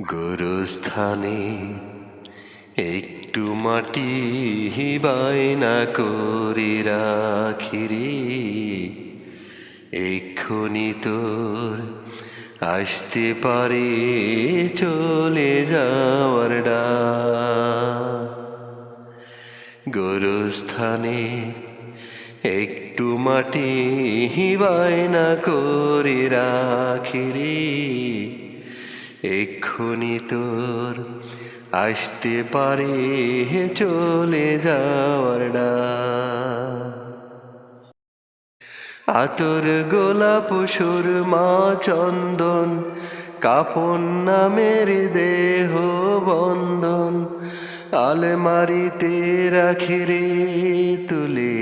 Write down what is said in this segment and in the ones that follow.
গোরস্থানে একটু মাটি বায়না করে রাখিরে এক্ষুনি তোর আসতে পারে চলে যাওয়ার ডাক। গোরস্থানে একটু মাটি বায়না করে রাখিরে এক্ষুনি তোর আসতে পারে চলে যাওয়ার। আতর গোলাপ সুরমা চন্দন, কাপন নামের দেহ বন্ধন, আলমারিতে রাখি রে তুলে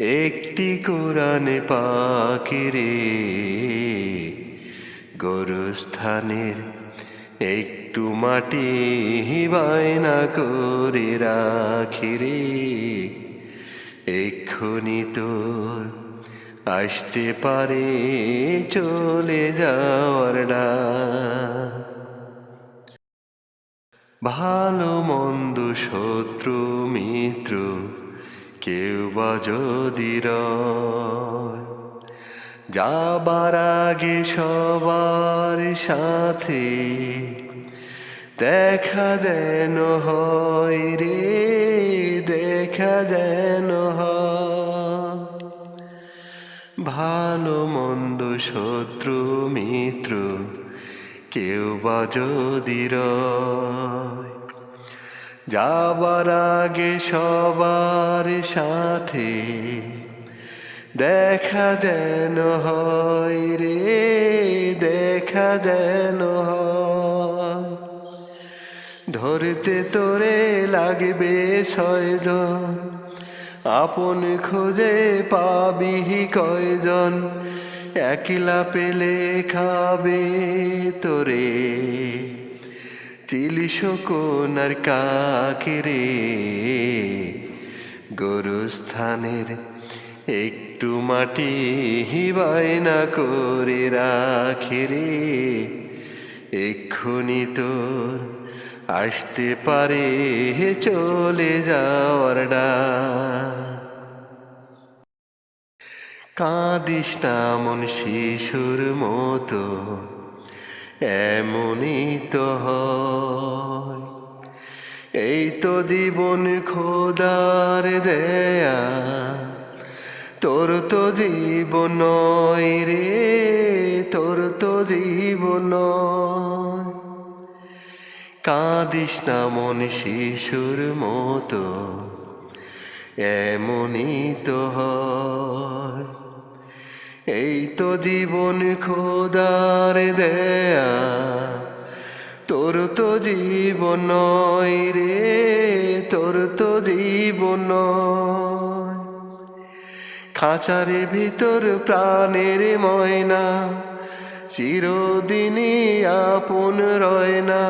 একটি কোরআন পাখিরে গরুস্থানের একটু মাটি বায়না করে রাখিরে এক্ষুনি তোর আসতে পারে চলে যাওয়ার ডাক। ভালো মন্দ শত্রু মিত্র কেউ বা যদি রয় যাবার আগে সবার সাথে দেখা যেন হয় রে, দেখা যেন ভালো মন্দ শত্রু, মিত্র কেউ বা যদি যাবার আগে সবার সাথে দেখা যেন হয় রে, দেখা যেন ধরতে তোরে লাগবে ছয়জন, আপন খোঁজে পাবি কয়জন। একলা পেলে খাবে তোরে। চিলি শকুনার কাকিরে গরুস্থানের একটু মাটি বায়না করে রাখিরে এক্ষুনি তোর আসতে পারে চলে যাওয়ার ডা কাঁদিস না মন শিশুর মতো, এমনই তো এই তো জীবন খোদার দেয়া তোর তো জীবন রে, তোর তো জীবন কাঁদিস না মন শিশুর মতো, এমনই তো এই তো জীবন খোদার দেয়া, তোর তো জীবন রে, তোর তো জীবন খাঁচারে ভিতর প্রাণের ময়না, চিরদিনই আপন রয় না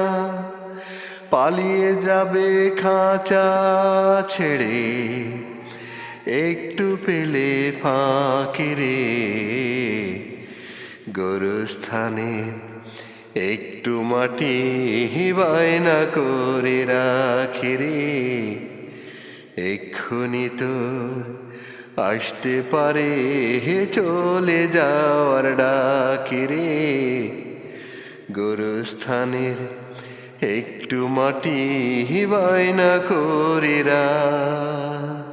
পালিয়ে যাবে খাঁচা ছেড়ে, একটু পেলে ফাঁকি রে। গরুস্থানে একটু মাটি বায়না করে রাখি রে। এক্ষুনি তোর আসতে পারে চলে যাওয়ার ডাকিরে রে। গরুস্থানের একটু মাটি বায়না করে রাখ